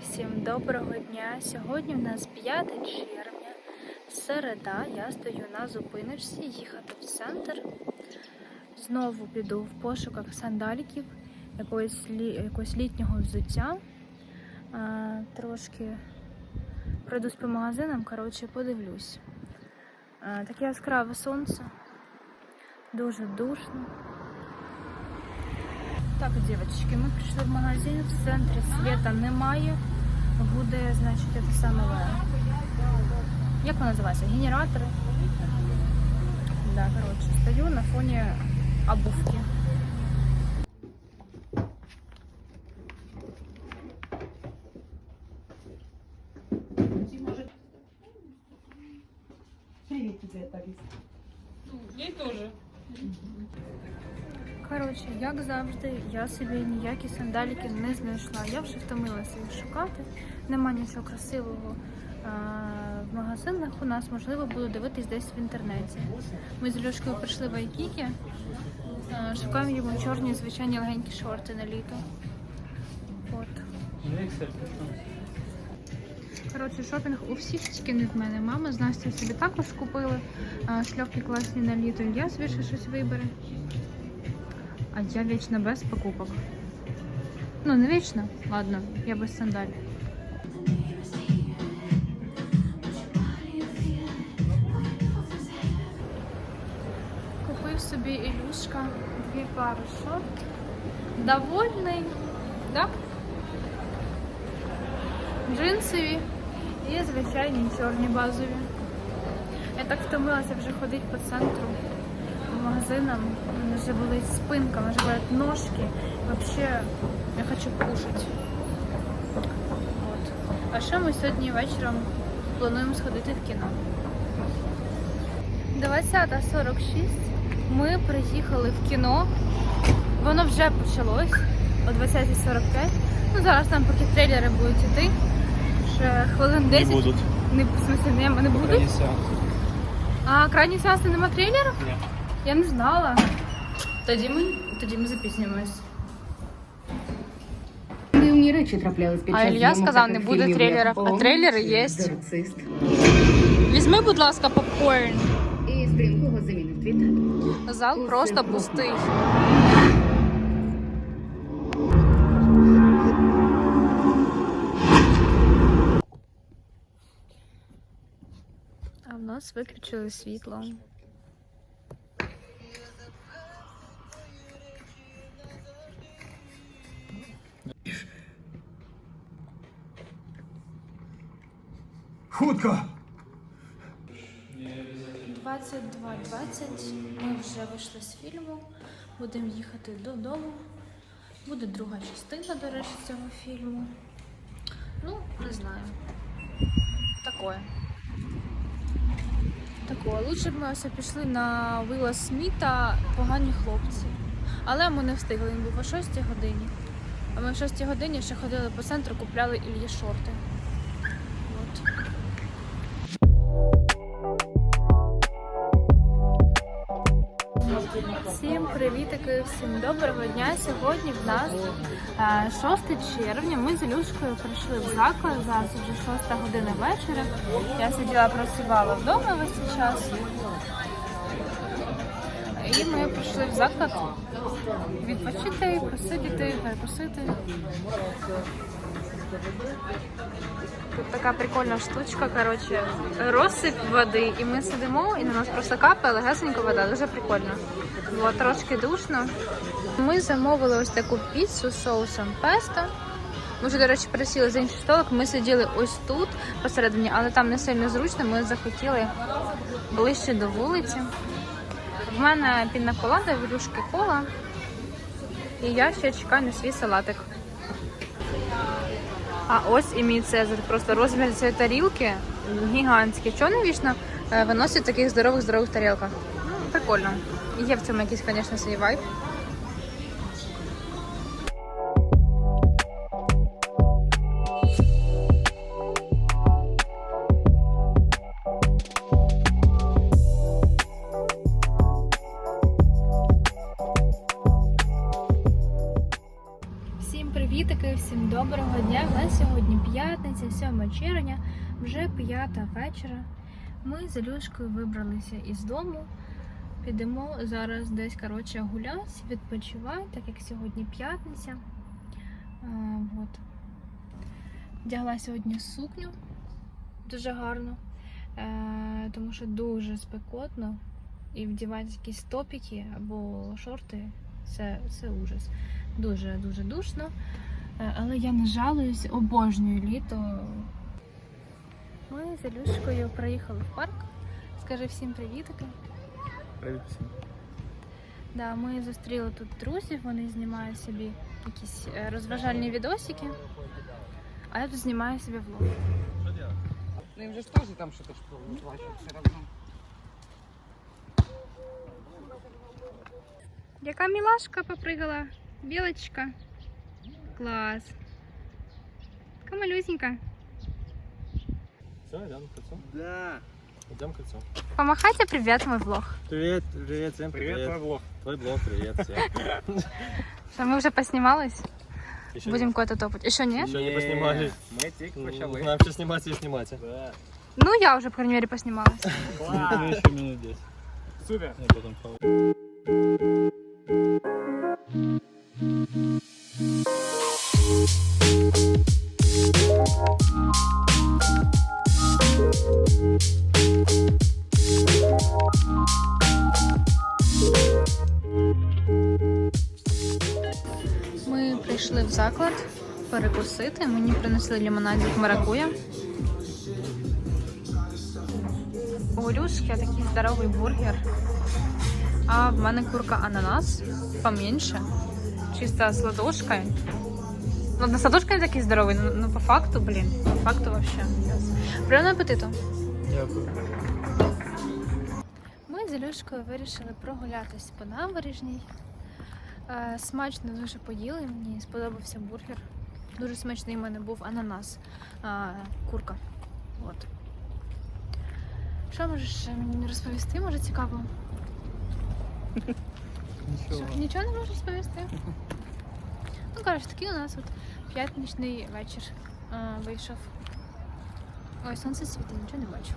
всім доброго дня. Сьогодні в нас 5 червня, середа. Я стою на зупиночці, їхати в центр. Знову піду в пошуках сандаліків, якогось, якогось літнього взуття. А, трошки пройдусь по магазинам, коротше, подивлюсь. А, таке яскраве сонце, дуже душно. Так, дівчатки, ми прийшли в магазин, в центрі світа немає. Буде, значить, це саме. Як воно називається? Генератори. Да, коротше, стою на фоні обувки. Привет тебе, Тарис. Ей тоже. Коротше, як завжди, я собі ніякі сандаліки не знайшла. Я вже втомилася їх шукати. Нема нічого красивого а, в магазинах. У нас можливо буду дивитись десь в інтернеті. Ми з Льошкою прийшли в Айкікі, шукаємо йому чорні звичайні легенькі шорти на літо. От. Коротше, шопінг у всіх тільки не в мене. Мама з Настю собі також купили шльопки класні на літо. Я собі щось вибере. А я вічно без покупок. Ну, не вічно, ладно, я без сандалів. Купив собі Ілюшка дві пари шорт. Довольний, да? Джинсові і звичайні чорні базові. Я так втомилася вже ходити по центру по магазинам. Мене вже болить спинка, вже болять ножки. Вообще, я хочу кушати. От. А ще ми сьогодні вечором плануємо сходити в кіно. 20.46. Ми приїхали в кіно. Воно вже почалось о 20.45. Ну, зараз там поки трейлери будуть йти. Ще хвилин 10. Не будуть. Не, в смысле, не, не будуть? Крайній сеанс. А крайній сеанс нема трейлерів? Ні. Я не знала. Тоді ми, тоді ми запізнюємось. Дивні речі траплялись під А час Ілля зйомок сказав, таких не буде фільмів, трейлерів, а «О», трейлери чи є. «Екзорцист». Візьми, будь ласка, попкорн. І стрімкого замінив твій тато. Зал просто пустий. Нас виключили світло. Хутко! 22.20 ми вже вийшли з фільму. Будемо їхати додому. Буде друга частина, до речі, цього фільму. Ну, не знаю. Такое. Такое. Лучше б ми ось пішли на Вилла Сміта погані хлопці. Але ми не встигли, він був о 6 годині. А ми о 6 годині ще ходили по центру, купляли Ільї шорти. От. Привітики, всім доброго дня. Сьогодні в нас е, 6 червня. Ми з Ілюшкою прийшли в заклад. Зараз вже 6 година вечора. Я сиділа, працювала вдома весь цей час. І ми прийшли в заклад відпочити, посидіти, перекусити. Тут така прикольна штучка, коротше, розсип води, і ми сидимо, і на нас просто капає легесенько вода, дуже прикольно. Було трошки душно. Ми замовили ось таку піцу з соусом песто. Ми вже, до речі, присіли за інший столик. Ми сиділи ось тут посередині, але там не сильно зручно. Ми захотіли ближче до вулиці. В мене пінна колада, в кола. І я ще чекаю на свій салатик. А ось і мій цезар. Просто розмір цієї тарілки гігантський. Чого не вічно е, виносять в таких здорових здорових тарілках? Ну, прикольно. Є в цьому якийсь, звісно, свій вайб. 7 червня, вже п'ята вечора. Ми з Ілюшкою вибралися із дому. Підемо зараз десь коротше, гуляти, відпочивати, так як сьогодні п'ятниця. От. Вдягла сьогодні сукню дуже гарно, е, тому що дуже спекотно. І вдівати якісь топіки або шорти це, це ужас. Дуже дуже душно. Е, Але я не жалуюсь, обожнюю літо. Ми з Ілюшкою приїхали в парк. Скажи всім привітики. Привіт всім. Да, ми зустріли тут друзів, вони знімають собі якісь е, розважальні відосики. А я тут знімаю собі влог. Ну им же ж тоже там что-то все равно. Яка мілашка попригала? Білочка. Клас. Така малюсенька. Все, идем к отцу. Да. Идем к отцу. Помахайте привіт, мой влог. Привет, привет, всем Привет, привет. твой влог. Твой блог, привет всем. Що ми вже поснімались? Еще Будемо куда-то топати. Ще ні? Еще не поснимали. Мы тільки Ну, почали. Нам ще знімати і знімати. Да. Ну, я вже, по крайней мере, поснімалась. еще минут 10. Супер. Я потом Ми в заклад перекусити. Мені принесли лимонадик маракуя. У Люшки такий здоровий бургер. А в мене курка ананас поменьше. Чисто з ладошкою. Ну, на ладошка не такий здоровий, ну, ну по факту, блін, по факту вообще. Приємного апетиту. Дякую. Ми з Ілюшкою вирішили прогулятись по набережній. Е, Смачно дуже поїли, мені сподобався бургер. Дуже смачний в мене був ананас, а, курка. От. Що можеш мені розповісти? Може цікаво? Що, нічого не можеш розповісти? Ну, коротше, такий у нас от п'ятничний вечір а, вийшов. Ой, сонце світить, нічого не бачу.